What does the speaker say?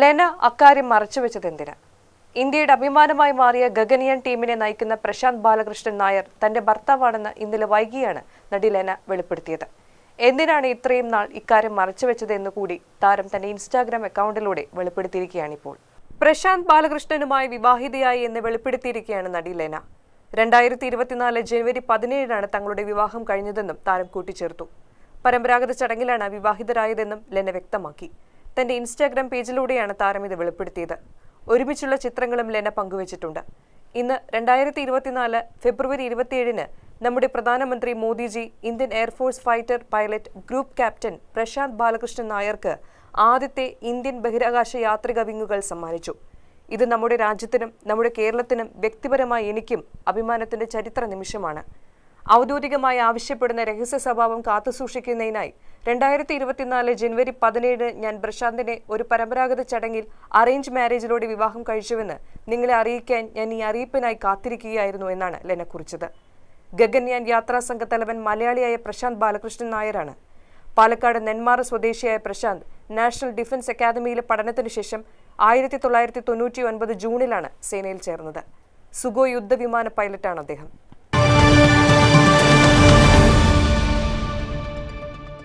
ലെന അക്കാര്യം മറച്ചുവെച്ചതെന്തിന് ഇന്ത്യയുടെ അഭിമാനമായി മാറിയ ഗഗനിയൻ ടീമിനെ നയിക്കുന്ന പ്രശാന്ത് ബാലകൃഷ്ണൻ നായർ തന്റെ ഭർത്താവാണെന്ന് ഇന്നലെ വൈകിയാണ് നടി ലെന വെളിപ്പെടുത്തിയത്. എന്തിനാണ് ഇത്രയും നാൾ ഇക്കാര്യം മറച്ചുവെച്ചത് എന്ന് കൂടി താരം തന്റെ ഇൻസ്റ്റാഗ്രാം അക്കൗണ്ടിലൂടെ വെളിപ്പെടുത്തിയിരിക്കുകയാണിപ്പോൾ. പ്രശാന്ത് ബാലകൃഷ്ണനുമായി വിവാഹിതയായി എന്ന് വെളിപ്പെടുത്തിയിരിക്കുകയാണ് നടി ലെന. രണ്ടായിരത്തി ഇരുപത്തിനാല് ജനുവരി പതിനേഴിനാണ് തങ്ങളുടെ വിവാഹം കഴിഞ്ഞതെന്നും താരം കൂട്ടിച്ചേർത്തു. പരമ്പരാഗത ചടങ്ങിലാണ് വിവാഹിതരായതെന്നും ലെന വ്യക്തമാക്കി. തന്റെ ഇൻസ്റ്റാഗ്രാം പേജിലൂടെയാണ് താരം ഇത് വെളിപ്പെടുത്തിയത്. ഒരുമിച്ചുള്ള ചിത്രങ്ങളും ലെന പങ്കുവച്ചിട്ടുണ്ട്. ഇന്ന് രണ്ടായിരത്തി ഇരുപത്തിനാല് ഫെബ്രുവരി ഇരുപത്തിയേഴിന് നമ്മുടെ പ്രധാനമന്ത്രി Modiji Indian air force fighter pilot group captain Prashanth Balakrishnan നായർക്ക് ആദ്യത്തെ ഇന്ത്യൻ ബഹിരാകാശ യാത്രിക വിങ്ങുകൾ സമ്മാനിച്ചു. ഇത് നമ്മുടെ രാജ്യത്തിനും നമ്മുടെ കേരളത്തിനും വ്യക്തിപരമായി എനിക്കും അഭിമാനത്തിന്റെ ചരിത്ര നിമിഷമാണ്. ഔദ്യോഗികമായി ആവശ്യപ്പെടുന്ന രഹസ്യ സ്വഭാവം കാത്തുസൂക്ഷിക്കുന്നതിനായി രണ്ടായിരത്തി ഇരുപത്തിനാല് ജനുവരി പതിനേഴ് ഞാൻ പ്രശാന്തിനെ ഒരു പരമ്പരാഗത ചടങ്ങിൽ അറേഞ്ച് മാരേജിലൂടെ വിവാഹം കഴിച്ചുവെന്ന് നിങ്ങളെ അറിയിക്കാൻ ഞാൻ ഈ അറിയിപ്പിനായി കാത്തിരിക്കുകയായിരുന്നു എന്നാണ് ലെന കുറിച്ചത്. ഗഗൻയാൻ യാത്രാ സംഘ തലവൻ മലയാളിയായ പ്രശാന്ത് ബാലകൃഷ്ണൻ നായരാണ്. പാലക്കാട് നെന്മാറ സ്വദേശിയായ പ്രശാന്ത് നാഷണൽ ഡിഫൻസ് അക്കാദമിയിലെ പഠനത്തിനു ശേഷം ആയിരത്തി തൊള്ളായിരത്തി തൊണ്ണൂറ്റി ഒൻപത് ജൂണിലാണ് സേനയിൽ ചേർന്നത്. സുഗോ യുദ്ധവിമാന പൈലറ്റാണ് അദ്ദേഹം.